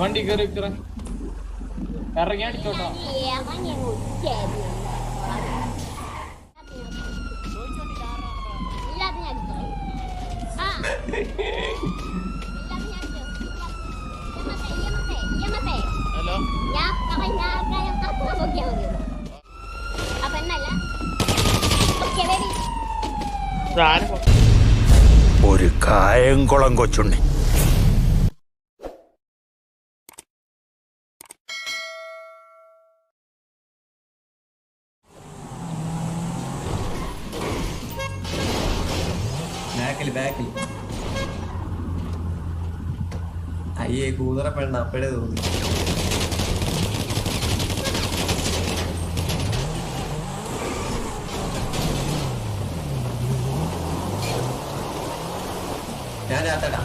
വണ്ടി കയറി ഇറങ്ങി അടിച്ചോട്ടോ. ഹലോ. ഞാൻ പറഞ്ഞ ആൾക്കാരെ മാത്രം നോക്കിയാ മതി. അപ്പൊ എന്നല്ല? Okay ready? ഒരു കായംകുളം കൊച്ചുണ്ണി. ബാക്കിൽ ബാക്കിൽ അയ്യേ കൂതറ പെണ്ണ അപ്പഴേ തോന്നി. ഞാൻ ചാത്തടാ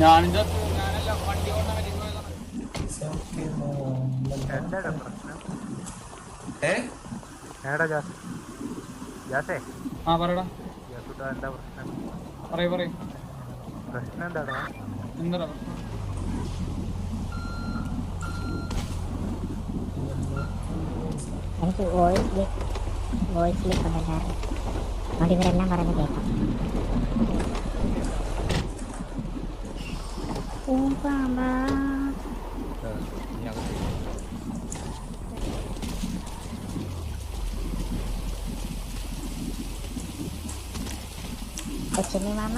ഞാനിന്റെ ഞാനല്ല വണ്ടി കൊണ്ട വരുമ്പോഴാണ് എന്താടാ പ്രശ്നം? ഏ? ഏടാ ജാസ് ജാസേ. ആ പറയടാ ജാസുട്ടാ എന്താ പ്രശ്നം? പറയ് പറയ. പ്രശ്നം എന്താടാ? എന്താ എനിക്ക് വോയിസ് വോയിസ് ക്ലിപ്പ് ഉണ്ടല്ലോ അതുകൊണ്ട് ഇവരെല്ലാം ഓ കേൾക്കാം ഉമ്മാമാ. കൊച്ചുണ്ണി മാമ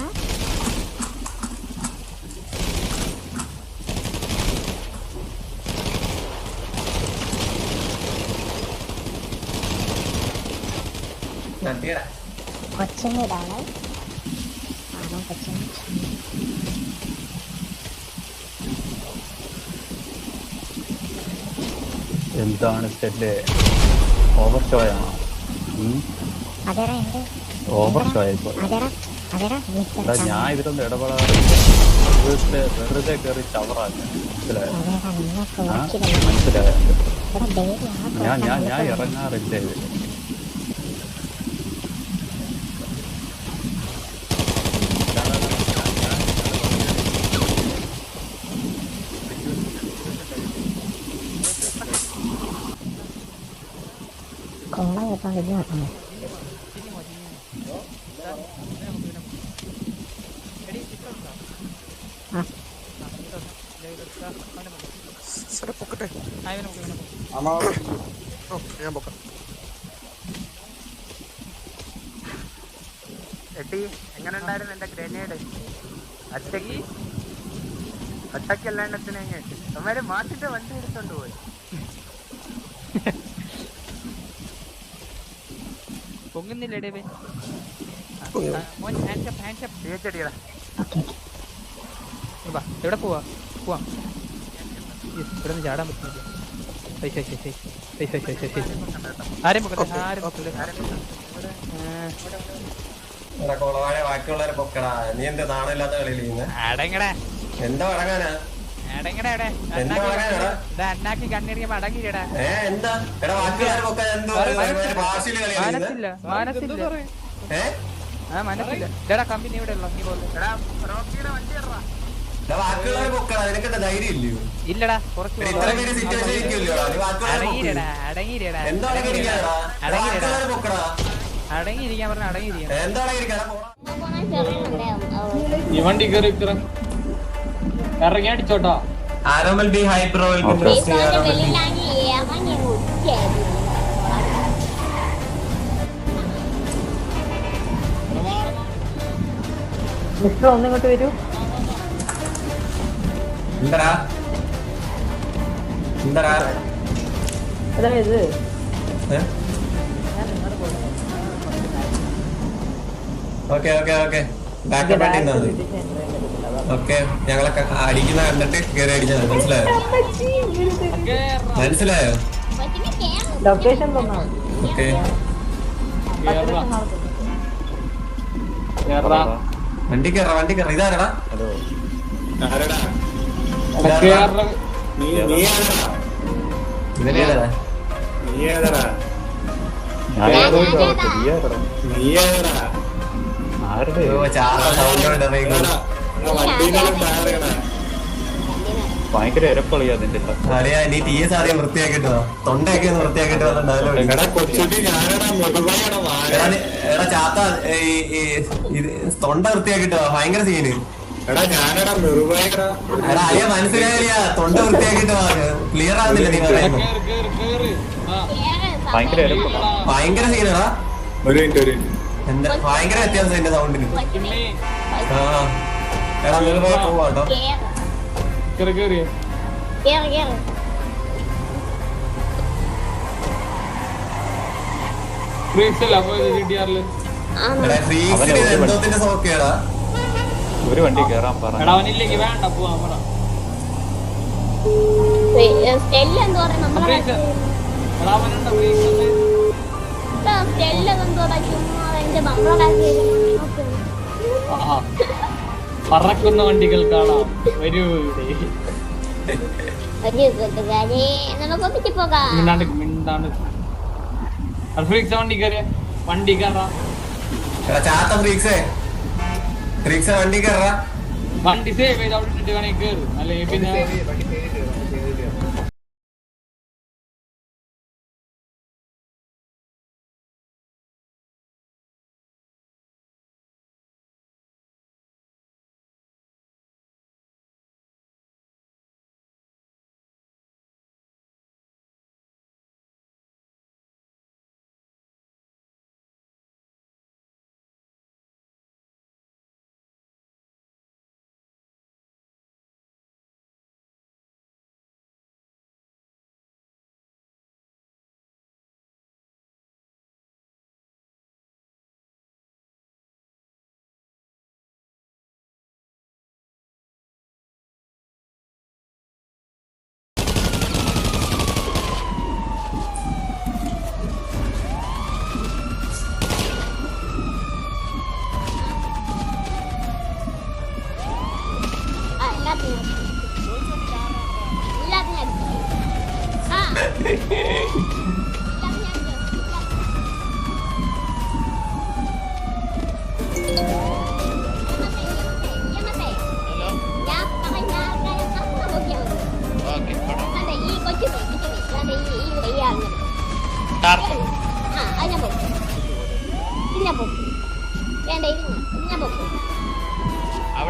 നട്ടിയടാ കൊച്ചുണ്ണിയിടാണ് ആണോ കൊച്ചുണ്ണി എന്താണ് സ്റ്റെല്ലേ ഓവർ ഷോയാണോ? അതേടാ എന്ത്? ഓവർ ഷോ ആയിപ്പോ അതേടാ. ഞാൻ ഇതിലൊന്നും ഇടപെടാതെ വെറുതെ വെറുതെ കയറി ചവറാക്കി. മനസ്സിലായോ? മനസ്സിലായോ ഞാൻ ഞാൻ ഞാൻ ഇറങ്ങാറില്ല? ഇതിൽ കോളം കേട്ടോണ്ട് ഇത് ഞാൻ ആ എട്ടി എങ്ങനെ ഉണ്ടായിരുന്നു എന്റെ ഗ്രനേഡ് അറ്റക്ക് അറ്റക്ക് അല്ലാണ്ടത്തിന് അവന്മാര് മാറ്റിട്ട് വണ്ടി എടുത്തോണ്ട് പോയി പൊങ്ങുന്നില്ലേ മോൻ ഹാൻഡ്ഷപ്പ് ഹാൻഡ്ഷപ്പ് തിരിച്ചടിയടാ ഓക്കെ വാ എവിടെ പോവാ പോവാം ഇവിടെ നിന്ന് ചാടാൻ പറ്റുന്നില്ല. ആരെയും പൊക്കത്തില്ല ആരും പൊക്കത്തില്ല ബാക്കിയുള്ളവരെ പൊക്കടാ നീ എന്താ നാണില്ലാത്ത കളിയിൽ എന്താ അടങ്ങാനാ എന്താ പറയാനാടാ? അണ്ണാക്കി കണ്ണിറിയുമ്പോ അടങ്ങിയിടാ ഏ എന്താ എടാ ബാക്കിയുള്ളവരെ പൊക്കാൻ എന്തോ ഭാഷയിൽ കളിയാണ് മനസ്സില്ല മനസ്സില്ല ഏ ആ മനസ്സില്ല ഇടാ കമ്പനി ഇവിടെ ഉള്ള നീ പോലെ എടാ റോക്കിയുടെ വണ്ടി ഇടറാ എടാ ബാക്കിയുള്ളവരെ പൊക്കടാ നിനക്കെന്താ ധൈര്യം ഇല്ലയോ ഇല്ലടാ കുറച്ച് ഇത്ര പേര് സിറ്റുവേഷൻ ഇരിക്കുമല്ലോ നീ ബാക്കിയുള്ളവരെ അടങ്ങിയിരടാ അടങ്ങിയിരടാ. എന്താ അടങ്ങിയിരിക്കാടാ അടങ്ങിയിരടാ. ബാക്കിയുള്ളവരെ പൊക്കടാ. അടങ്ങിയിരിക്കാൻ പറഞ്ഞ അടങ്ങിയിരിക്കാം എന്താ അടങ്ങിയിരിക്കാടാ പോടാ. ചുമ്മാ പോന്നാ ചെറിയുന്നുണ്ടാവും ഈ വണ്ടി കയറി ഇത്ര. ഇറങ്ങി അടിച്ചോട്ടോ. ആരോമൽ ബി ഹൈ ബ്രോ ദീപാവലി വെളിയിലാണെങ്കിൽ ഇറങ്ങി ഉച്ചയായിരുന്നു മിസ്റ്റർ ഒന്നിങ്ങോട്ട് വരൂ. എന്താടാ? എന്താടാ? അതായത് ഓക്കെ ഓക്കെ ഓക്കെ. ബാക്കപ്പ് ആയിട്ട് നിന്നാ മതി. ഓക്കെ ഞങ്ങളൊക്കെ അടിക്കുന്ന കണ്ടിട്ട് കയറി അടിച്ചാൽ. മനസ്സിലായോ? മനസ്സിലായോ? Location okay. വണ്ടി കയറ വണ്ടി കയറ ഇതാരടാ? ആരുടെ? ഭയങ്കര ഇരപ്പളിയാ അതിന്റെ അറിയാ നീ ടി എസ് ആദ്യം വൃത്തിയാക്കിട്ട്? തൊണ്ടയൊക്കെ ഒന്ന് വൃത്തിയാക്കിട്ട് വന്നിട്ടുണ്ടാവല്ലോ എടാ ചാത്ത തൊണ്ട വൃത്തിയാക്കിട്ടോ? ഭയങ്കര സീന് എടാ ഞാനെടാ മെറുവായടാ എടാ അയ്യ മനസ്സിലായില്ല. തൊണ്ട വൃത്തിയാക്കിട്ട് വാ. ക്ലിയർ ആവുന്നില്ല നീ കേറ് ഭയങ്കര സീനാടാ ഒരു മിനിറ്റ് ഒരു എന്താ? ഭയങ്കര വ്യത്യാസം എന്റെ സൗണ്ടിന് ആ. എടാ നിർഭയ പോവാട്ടോ കേറ് കേറ്. കേറ് ഫ്രീക്സ് എന്തോത്തിന്റെ സോക്കേടാ ഒരു വണ്ടി കേറാൻ എടാ പറഞ്ഞു വേണ്ട പോവാ സ്റ്റെല്ല നമ്മളെ സ്റ്റെല്ല ചുമ്മാ എന്റെ നമ്മളെ പറക്കുന്ന വണ്ടികൾ കാണാം വരൂ വണ്ടി കയറിയ വണ്ടി കയറാ എടാ ചാത്ത ഫ്രീക്സേ വണ്ടി കയറാ. വണ്ടി സേവ് ചെയ്ത് അവിടെ ഇട്ടിട്ട് വേണമെങ്കിൽ കയറും. അല്ലെങ്കിൽ പിന്നെ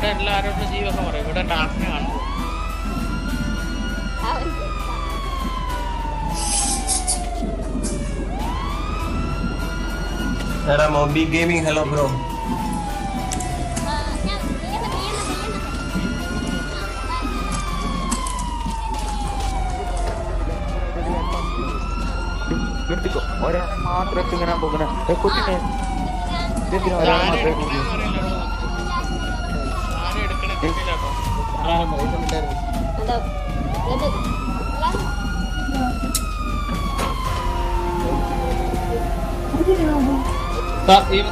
അവിടെ എല്ലാവരോടും ജീവൊക്കെ പറയും. ഇവിടെ ഡാൻസിനെ കാണും അവൻ എടാ മൊബി ഗെയിമിംഗ് ഹലോ ബ്രോ. നിർത്തിക്കോ. ഒരാളെ മാത്രം ഇങ്ങനെ പോകുന്ന കൊച്ചിനെ ഇതെന്തിനാ ഒരാളെ മാത്രമേ Mantap. Tak, ini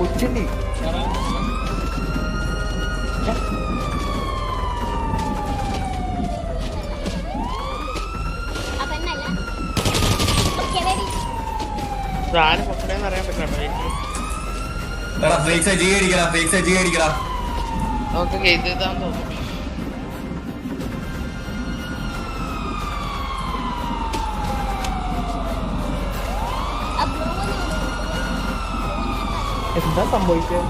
kucing ni. ആരും പൊക്കടേന്ന് അറിയാൻ പറ്റില്ല ഓക്കെ. ഇത് ഇതാന്ന് തോന്നുന്നു എന്താ സംഭവിച്ചത്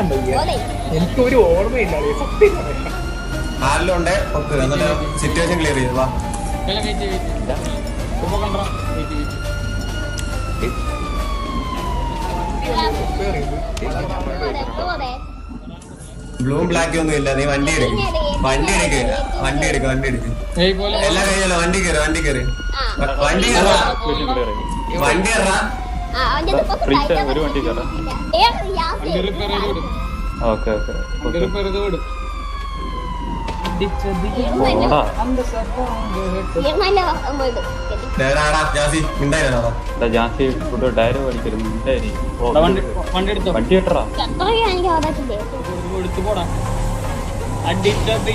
അറിയാൻ വയ്യ. എനിക്കൊരു എനിക്ക് ഒരു ഓർമ്മയില്ല സത്യം പറയാം. ആരെല്ലാം ഉണ്ട് ഒക്കെ എന്നിട്ട് സിറ്റുവേഷൻ ക്ലിയർ ചെയ്തു ബ്ലൂം ബ്ലാക്കും ഒന്നും ഇല്ല. നീ വണ്ടി എടുക്കും. വണ്ടി എടുക്കുക വണ്ടി എടുക്ക് വണ്ടി എടുക്കും എല്ലാം കഴിഞ്ഞല്ലോ വണ്ടി കയറി വണ്ടി കയറി. വണ്ടി കയറാ. വണ്ടി കയറാ. ഒരു വണ്ടി കയറാം ഓക്കെ ഓക്കെ. ജാസി ഫുഡ് ഡയറി പഠിക്കരുത് വണ്ടി പോടാ. അടിച്ചത്